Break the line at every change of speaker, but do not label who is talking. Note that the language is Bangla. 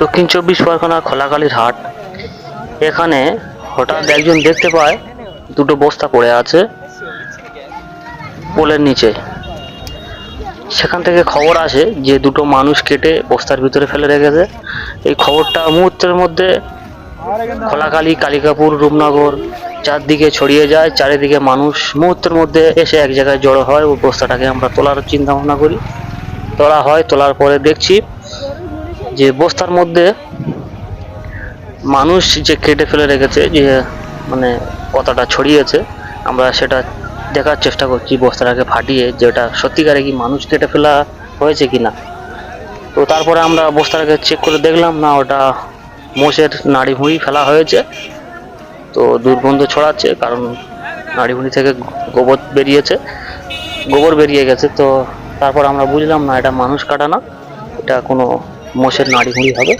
দক্ষিণ চব্বিশ পরগনা খোলাকালীর হাট। এখানে হঠাৎ একজন দেখতে পায়, দুটো বস্তা পড়ে আছে পোলের নিচে। সেখান থেকে খবর আসে যে দুটো মানুষ কেটে বস্তার ভিতরে ফেলে রেখেছে। এই খবরটা মুহূর্তের মধ্যে খোলাকালী কালিকাপুর, রূপনগর চারদিকে ছড়িয়ে যায়। চারিদিকে মানুষ মুহূর্তের মধ্যে এসে এক জায়গায় জড়ো হয় ওই বস্তাটাকে আমরা তোলার চিন্তা ভাবনা করি। তোলা হয়, তোলার পরে দেখছি যে বস্তার মধ্যে মানুষ যে কেটে ফেলে রেখেছে, যে মানে কথাটা ছড়িয়েছে, আমরা সেটা দেখার চেষ্টা করছি বস্তাটাকে ফাটিয়ে, যেটা সত্যিকারে কি মানুষ কেটে ফেলা হয়েছে কি না তো তারপরে আমরা বস্তাটাকে চেক করে দেখলাম, না, ওটা মোষের নাড়ি ভুঁড়ি ফেলা হয়েছে। তো দুর্গন্ধ ছড়াচ্ছে, কারণ নাড়ি ভুঁড়ি থেকে গোবর বেরিয়েছে, গোবর বেরিয়ে গেছে। তো তারপর আমরা বুঝলাম, না, এটা মানুষ কাটা না, এটা কোনো মোষের নাড়ি হবে।